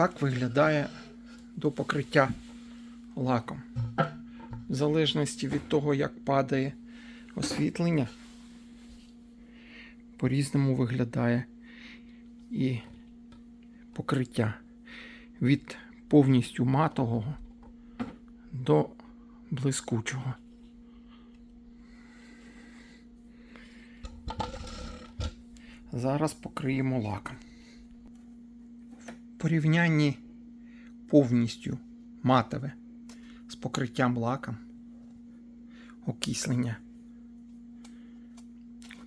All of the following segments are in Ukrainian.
так виглядає до покриття лаком. В залежності від того, як падає освітлення, по-різному виглядає і покриття від повністю матового до блискучого. Зараз покриємо лаком. Порівнянні повністю матове з покриттям лаком окислення.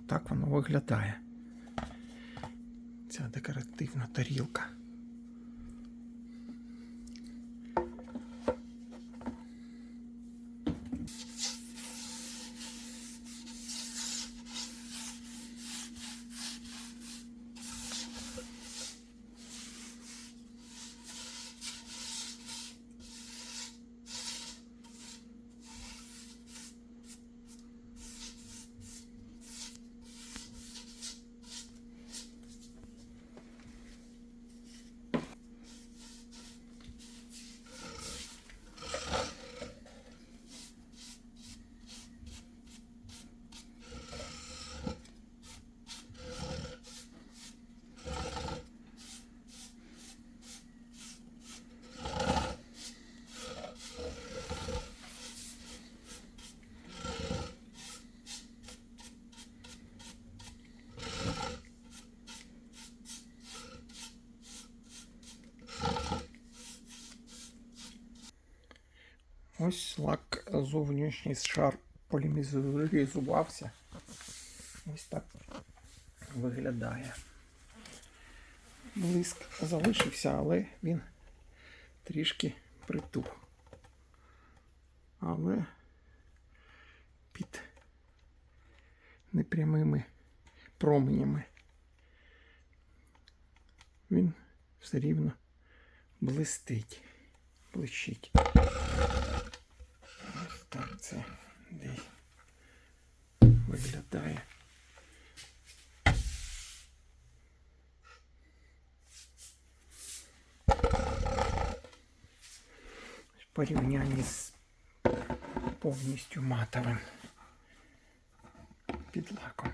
Так воно виглядає. Ця декоративна тарілка. Ось лак зовнішній шар полімізувався. Ось так виглядає. Блиск залишився, але він трішки притух. Але під непрямими променями він все рівно блистить, блищить. Це десь виглядає. В порівнянні з повністю матовим підлаком.